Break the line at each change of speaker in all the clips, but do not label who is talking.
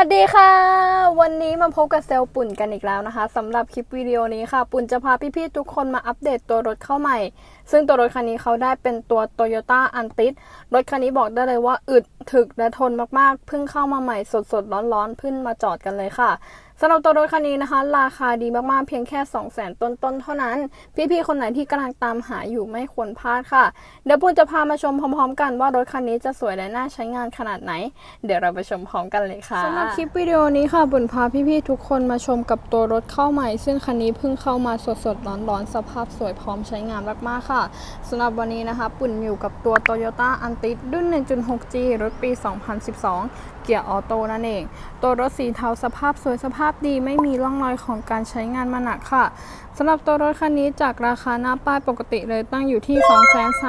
วัสดีค่ะ วันนี้มาพบกับเซลปุ่นกันอีกแล้วนะคะสำหรับคลิปวิดีโอนี้ค่ะ ปุ่นจะพาพี่ๆทุกคนมาอัปเดตตัวรถเข้าใหม่ ซึ่งตัวรถคันนี้เขาได้เป็นตัว Toyota a n t i s รถคันนี้บอกได้เลยว่าอึดถึกและทนมากๆ เพิ่งเข้ามาใหม่สดๆ ร้อนๆเพิ่งมาจอดกันเลยค่ะ สำหรับตัวรถคันนี้นะคะ ราคาดีมากๆ เพียงแค่ 2 0 0 0 0 0 ต้นๆ เท่านั้น พี่ๆ คนไหนที่กำลังตามหาอยู่ไม่ควรพลาดค่ะ เดี๋ยวปุ่นจะพามาชมพร้อมๆ กันว่ารถคันนี้จะสวยและน่าใช้งานขนาดไหน เดี๋ยวเราไปชมพร้อมกันเลยค่ะสำหรับคลิปวิดีโอนี้ค่ะปุ่นพาพี่ๆ ทุกคนมาชมกับตัวรถเข้าใหม่ ซึ่งคันนี้เพิ่งเข้ามาสดๆ ร้อนๆ สภาพสวยพร้อมใช้งานมากๆ ค่ะสำหรับวันนี้นะคะปุ่นอยู่กับตัว Toyota a n t i s รุ่น 1.6G รถปี 2012 เกียร์ออโต้นั่นเอง ตัวรถสีเทาสภาพสวยสภาพาพดีไม่มีร่องรอยของการใช้งานมาหนักค่ะสำหรับตัวรถคันนี้จากราคาหน้าป้ายปกติเลยตั้งอยู่ที่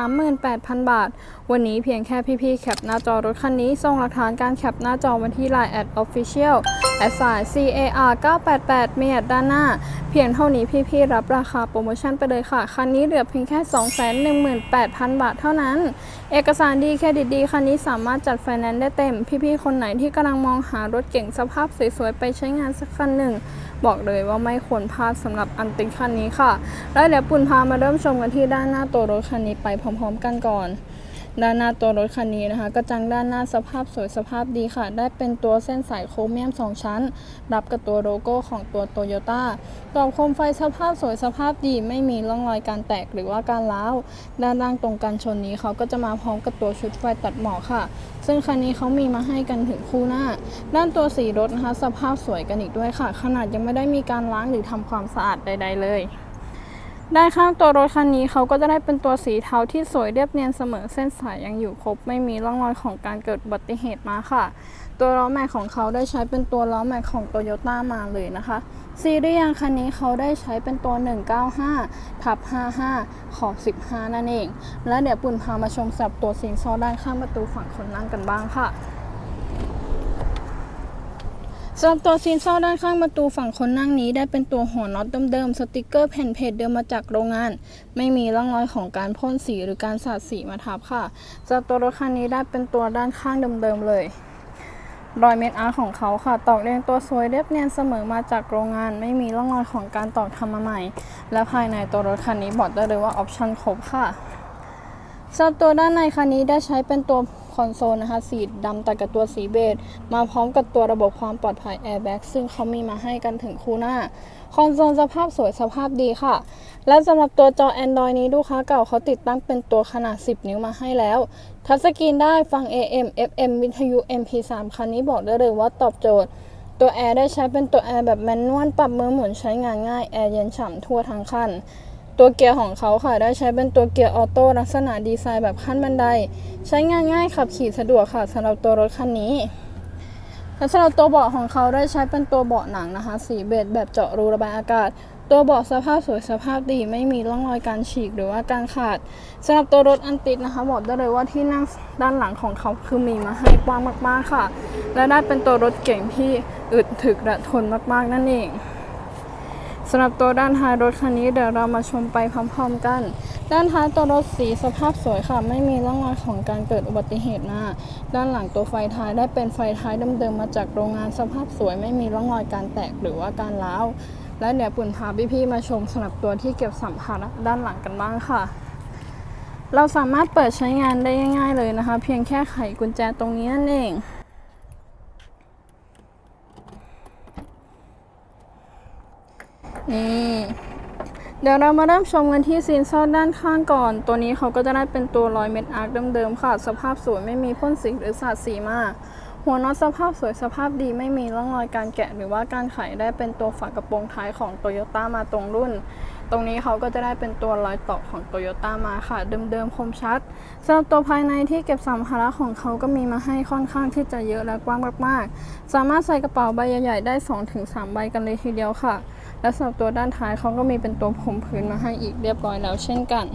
238,000 บาท วันนี้เพียงแค่พี่ๆแคปหน้าจอรถคันนี้ส่งหลักฐานการแคปหน้าจอมาที่ Line at official s i car 988มีแอดด้านหน้า เพียงเท่านี้พี่ๆรับราคาโปรโมชั่นไปเลยค่ะ คันนี้เหลือเพียงแค่ 218,000 บาทเท่านั้น เอกสารดีเครดิตดีคันนี้สามารถจัดไฟแนนซ์ได้เต็ม พี่ๆคนไหนที่กำลังมองหารถเก่งสภาพสวยๆไปใช้งานสักคันหนึ่งบอกเลยว่าไม่ควรพลาดสำหรับอันติคันนี้ค่ะแล้วเดี๋ยวปุ่นพามาเริ่มชมกันที่ด้านหน้าตัวรถคันนี้ไปพร้อม ๆ กันก่อน ด้านหน้าตัวรถคันนี้นะคะ กระจังด้านหน้าสภาพสวยสภาพดีค่ะ ได้เป็นตัวเส้นสายโครเมียม 2 ชั้น รับกับตัวโลโก้ของตัวโตโยต้ากรอบโคมไฟสภาพสวยสภาพดี ไม่มีร่องรอยการแตกหรือว่าการร้าวด้านล่างตรงกันชนนี้เขาก็จะมาพร้อมกับตัวชุดไฟตัดหมอกค่ะ ซึ่งคันนี้เขามีมาให้กันถึงคู่หน้า ด้านตัวสีรถนะคะ สภาพสวยกันอีกด้วยค่ะ ขนาดยังไม่ได้มีการล้างหรือทำความสะอาดใด ๆ เลย ด้านข้างตัวรถคันนี้เขาก็จะได้เป็นตัวสีเทาที่สวยเรียบเนียนเสมอเส้นสายยังอยู่ครบ ไม่มีร่องรอยของการเกิดอุบัติเหตุมาค่ะ ตัวล้อแม็กของเขาได้ใช้เป็นตัวล้อแม็กของโตโยต้ามาเลยนะคะ ซีรีส์ยางคันนี้เขาได้ใช้เป็นตัว 195ทับ55 ขอบ 15 นั่นเอง และเดี๋ยวปุ่นพามาชมสับตัวสินซอด้านข้างประตูฝั่งคนนั่งกันบ้างค่ะ สำหรับตัวซีนเซอด้านข้างประตูฝั่งคนนั่งนี้ได้เป็นตัวหัวน็อตเดิมๆสติกเกอร์แผ่นเพจเดิมมาจากโรงงาน ไม่มีร่องรอยของการพ่นสีหรือการสาดสีมาทับค่ะสำหรับตัวรถคันนี้ได้เป็นตัวด้านข้างเดิมๆเลย รอยเม็ดอาร์ของเขาค่ะ ตอกเรียงตัวสวยเรียบเนียนเสมอมาจากโรงงาน ไม่มีร่องรอยของการตอกทำมาใหม่ และภายในตัวรถคันนี้บอกได้เลยว่าออปชั่นครบค่ะสำหรับตัวด้านในคันนี้ได้ใช้เป็นตัว คอนโซลนะคะสีดำตัดกับตัวสีเบจมาพร้อมกับตัวระบบความปลอดภัย Airbag ซึ่งเขามีมาให้กันถึงคู่หน้า คอนโซลสภาพสวยสภาพดีค่ะ และสำหรับตัวจอ Android นี้ลูกค้าเก่าเขาติดตั้งเป็นตัวขนาด 10 นิ้วมาให้แล้ว ทัชสกรีนได้ฟัง AM FM วิทยุ MP3 คันนี้บอกได้เลยว่าตอบโจทย์ตัวแอร์ได้ใช้เป็นตัวแอร์แบบแมนนวลปรับมือหมุนใช้งานง่ายแอร์เย็นฉ่ำทั่วทั้งคัน ตัวเกียร์ของเขาค่ะ ได้ใช้เป็นตัวเกียร์ออโต้ลักษณะดีไซน์แบบขั้นบันได ใช้งานง่ายขับขี่สะดวกค่ะสำหรับตัวรถคันนี้และสำหรับตัวเบาะของเขาได้ใช้เป็นตัวเบาะหนังนะคะ สีเบจแบบเจาะรูระบายอากาศ ตัวเบาะสภาพสวยสภาพดีไม่มีร่องรอยการฉีกหรือว่าการขาดสำหรับตัวรถอันติดนะคะบอกได้เลยว่าที่นั่งด้านหลังของเขาคือมีมาให้กว้างมากๆค่ะ และได้เป็นตัวรถเก่งที่อึดถึกและทนมากๆนั่นเอง สำหรับตัวด้านท้ายรถคันนี้เดี๋ยวเรามาชมไปพร้อมๆกัน ด้านท้ายตัวรถสีสภาพสวยค่ะ ไม่มีร่องรอยของการเกิดอุบัติเหตุน้าด้านหลังตัวไฟท้ายได้เป็นไฟท้ายเดิมๆมาจากโรงงานสภาพสวย ไม่มีร่องรอยการแตกหรือว่าการร้าวและเดี๋ยวปุ่นพาพี่ๆมาชมสำหรับตัวที่เก็บสัมภาระด้านหลังกันบ้างค่ะ เราสามารถเปิดใช้งานได้ง่าย ๆเลยนะคะ เพียงแค่ไขกุญแจตรงนี้นั่นเอง นี่เดี๋ยวเรามาเริ่มชมกันที่ซีนซอดด้านข้างก่อน ตัวนี้เขาก็จะได้เป็นตัวรอยเม็ดอาร์คเดิมๆค่ะ สภาพสวยไม่มีพ่นสีหรือสาดสีมาก หัวน็อตสภาพสวยสภาพดีไม่มีร่องรอยการแกะหรือว่าการไขได้เป็นตัวฝากระโปรงท้ายของ t o y ยต้ามาตรงรุ่น ตรงนี้เขาก็จะได้เป็นตัวรอยต่อของ t o y ยต้ามาค่ะ เดิมๆคมชัดสำหรับตัวภายในที่เก็บสัมภาระของเขาก็มีมาให้ค่อนข้างที่จะเยอะและกว้างมากๆ สามารถใส่กระเป๋าใบใหญ่ๆได้ 2-3 ใบกันเลยทีเดียวค่ะ และสำหรับตัวด้านท้ายเขาก็มีเป็นตัวผมพื้นมาให้อีกเรียบร้อยแล้วเช่นกัน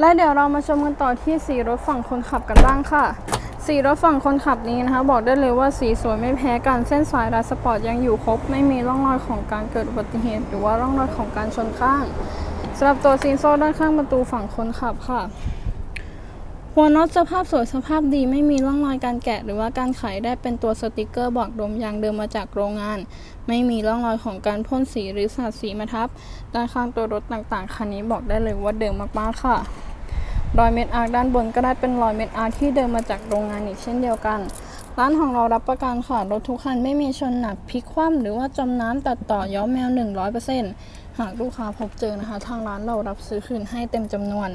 และเดี๋ยวเรามาชมกันต่อที่สีรถฝั่งคนขับกันบ้างค่ะ สีรถฝั่งคนขับนี้นะคะ บอกได้เลยว่าสีสวยไม่แพ้กันเส้นสายลายสปอร์ตยังอยู่ครบ ไม่มีร่องรอยของการเกิดอุบัติเหตุ หรือว่าร่องรอยของการชนข้างสำหรับตัวซีนโซ่ด้านข้างประตูฝั่งคนขับค่ะ หัวน็อตสภาพสวยสภาพดีไม่มีร่องรอยการแกะหรือว่าการไขได้เป็นตัวสติกเกอร์บอกดมยางเดิมมาจากโรงงาน ไม่มีร่องรอยของการพ่นสีหรือสาดสีมาทับ ด้านข้างตัวรถต่างๆ คันนี้บอกได้เลยว่าเดิมมากๆค่ะ รอยเม็ดอาร์คด้านบนก็ได้เป็นรอยเม็ดอาร์คที่เดินมาจากโรงงานอีกเช่นเดียวกัน ร้านของเรารับประกันค่ะรถทุกคันไม่มีชนหนักพลิกคว่ำหรือว่าจมน้ำตัดต่อย้อมแมว 100% หากลูกค้าพบเจอนะคะ ทางร้านเรารับซื้อคืนให้เต็มจำนวน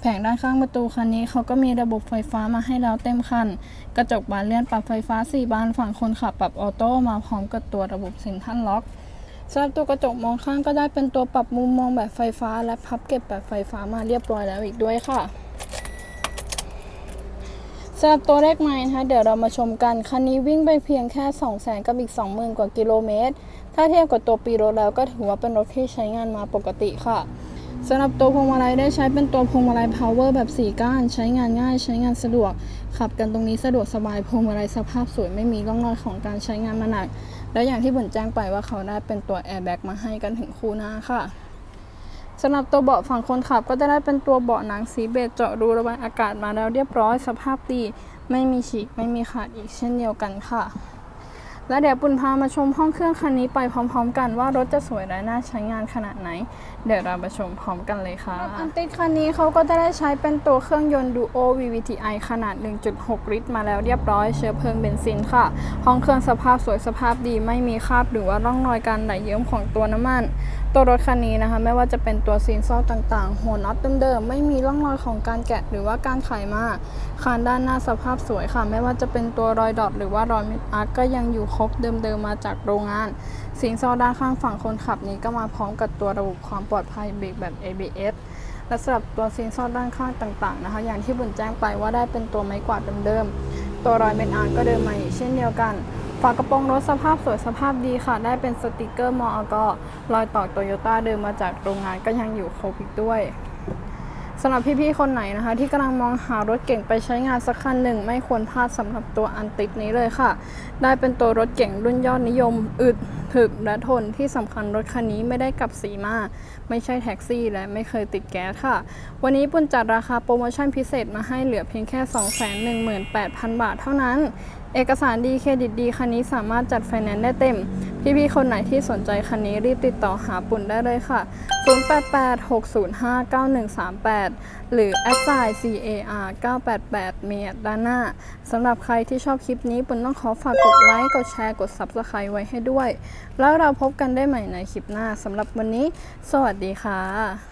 แผงด้านข้างประตูคันนี้เขาก็มีระบบไฟฟ้ามาให้แล้วเต็มคัน กระจกบานเลื่อนปรับไฟฟ้า 4 บานฝั่งคนขับปรับออโต้มาพร้อมกับตัวระบบเซ็นทรัลล็อกสำหรับตัวกระจกมองข้างก็ได้เป็นตัวปรับมุมมองแบบไฟฟ้า และพับเก็บแบบไฟฟ้ามาเรียบร้อยแล้วอีกด้วยค่ะสำหรับตัวเลขไม้นะคะเดี๋ยวเรามาชมกัน คันนี้วิ่งไปเพียงแค่ 2 0 0แสนกับอีก 20,000 กว่ากิโลเมตร ถ้าเทียบกับตัวปีรถแล้วก็ถือว่าเป็นรถที่ใช้งานมาปกติค่ะสำหรับตัวพวงมาลัยได้ใช้เป็นตัวพวงมาลัย power แบบ 4 ก้าน ใช้งานง่าย ใช้งานสะดวก ขับกันตรงนี้สะดวกสบายพวงมาลัยสภาพสวยไม่มีร่องรอยของการใช้งานมาหนัก และอย่างที่บุญแจ้งไปว่าเขาได้เป็นตัว airbag มาให้กันถึงคู่หน้าค่ะสำหรับตัวเบาะฝั่งคนขับก็จะได้เป็นตัวเบาะหนังสีเบจเจาะรูระบายอากาศมาแล้วเรียบร้อยสภาพดี ไม่มีฉีกไม่มีขาดอีกเช่นเดียวกันค่ะ และเดี๋ยวปุณพามาชมห้องเครื่องคันนี้ไปพร้อมๆ กันว่ารถจะสวยและน่าใช้งานขนาดไหน เดี๋ยวเราไปชมพร้อมกันเลยค่ะอันติดคันนี้เขาก็จะได้ใช้เป็นตัวเครื่องยนต์ Duo VVTi ขนาด 1.6 ลิตร มาแล้วเรียบร้อยเชื้อเพลิงเบนซินค่ะ ห้องเครื่องสภาพสวยสภาพดีไม่มีคราบหรือว่าร่องรอยการไหลเยิ้มของตัวน้ำมัน ตัวรถคันนี้นะคะ ไม่ว่าจะเป็นตัวซีนซอกต่างๆ หัวน็อตเดิมๆ ไม่มีร่องรอยของการแกะหรือว่าการไขมาคานด้านหน้าสภาพสวยค่ะ ไม่ว่าจะเป็นตัวรอยดอทหรือว่ารอยเม็ดอาร์ก็ยังอยู่ครบเดิมๆ มาจากโรงงาน ซีนซอกด้านข้างฝั่งคนขับนี้ก็มาพร้อมกับตัวระบบความปลอดภัยเบรกแบบ ABS และสำหรับตัวซีนซอกด้านข้างต่างๆนะคะ อย่างที่บุญแจ้งไปว่าได้เป็นตัวไม้กวาดเดิมๆ ตัวรอยเม็ดอาร์ก็เดิมมาอีกเช่นเดียวกัน ฝากระโปรงรถสภาพสวยสภาพดีค่ะ ได้เป็นสติกเกอร์มออกรอยต่อโตโยต้าเดิมมาจากโรงงานก็ยังอยู่ครบอีกด้วยสำหรับพี่ๆ คนไหนนะคะ ที่กำลังมองหารถเก่งไปใช้งานสักคันหนึ่ง ไม่ควรพลาดสำหรับตัวอันติดนี้เลยค่ะ ได้เป็นตัวรถเก่งรุ่นยอดนิยม อึดถึกและทนที่สำคัญรถคันนี้ไม่ได้กลับสีมา ไม่ใช่แท็กซี่และไม่เคยติดแก๊สค่ะ วันนี้ปุณจัดราคาโปรโมชั่นพิเศษมาให้เหลือเพียงแค่ 218,000 บาทเท่านั้น เอกสารดีเครดิตดีคันนี้สามารถจัดไฟแนนซ์ได้เต็ม พี่ๆคนไหนที่สนใจคันนี้รีบติดต่อหาปุ่นได้เลยค่ะ 0886059138 หรือ a s s i CAR 988มีแอดด้านหน้าสำหรับใครที่ชอบคลิปนี้ปุ่นต้องขอฝากกดไลค์กดแชร์กด Subscribe ไว้ให้ด้วย แล้วเราพบกันได้ใหม่ในคลิปหน้าสำหรับวันนี้ สวัสดีค่ะ